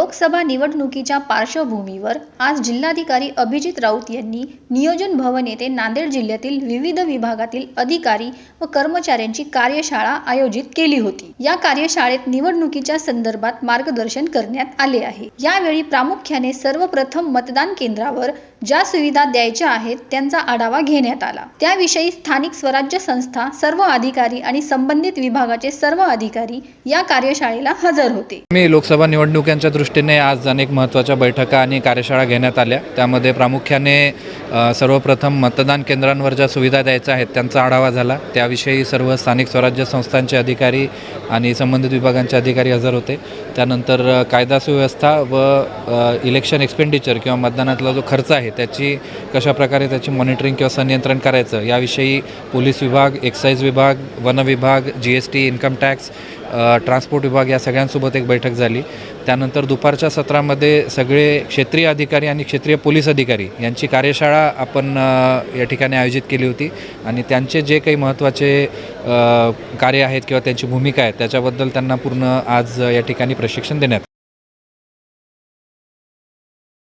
लोकसभा निवडणुकीच्या पार्श्वभूमीवर आज जिल्हाधिकारी अभिजित राऊत यांनी नियोजन भवन येथे नांदेड जिल्ह्यातील विविध विभागातील अधिकारी व कर्मचाऱ्यांची कार्यशाळा आयोजित केली होती. या कार्यशाळेत निवडणुकीच्या संदर्भात मार्गदर्शन करण्यात आले आहे. यावेळी प्रामुख्याने सर्वप्रथम मतदान केंद्रावर ज्या सुविधा द्यायच्या आहेत त्यांचा आढावा घेण्यात आला. त्याविषयी स्थानिक स्वराज्य संस्था सर्व अधिकारी आणि संबंधित विभागाचे सर्व अधिकारी या कार्यशाळेला हजर होते. मी लोकसभा निवडणुकांच्या दृष्टीने आज अनेक महत्त्वाच्या बैठका आणि कार्यशाळा घेण्यात आल्या. त्यामध्ये प्रामुख्याने सर्वप्रथम मतदान केंद्रांवर ज्या सुविधा द्यायच्या आहेत त्यांचा आढावा झाला. त्याविषयी सर्व स्थानिक स्वराज्य संस्थांचे अधिकारी आणि संबंधित विभागांचे अधिकारी हजर होते. त्यानंतर कायदा सुव्यवस्था व इलेक्शन एक्सपेंडिचर किंवा मतदानातला जो खर्च आहे त्याची कशाप्रकारे त्याची मॉनिटरिंग किंवा संनियंत्रण करायचं याविषयी पोलीस विभाग एक्साईज विभाग वन विभाग G S T income tax transport विभाग या सगळ्यांसोबत एक बैठक झाली. त्यानंतर दुपारच्या सत्रामध्ये सगळे क्षेत्रीय अधिकारी आणि क्षेत्रीय पोलीस अधिकारी यांची कार्यशाळा आपण या ठिकाणी आयोजित केली होती. आणि त्यांचे जे काही महत्त्वाचे कार्य आहेत किंवा त्यांची भूमिका आहे त्याच्याबद्दल त्यांना पूर्ण आज या ठिकाणी प्रशिक्षण देण्यात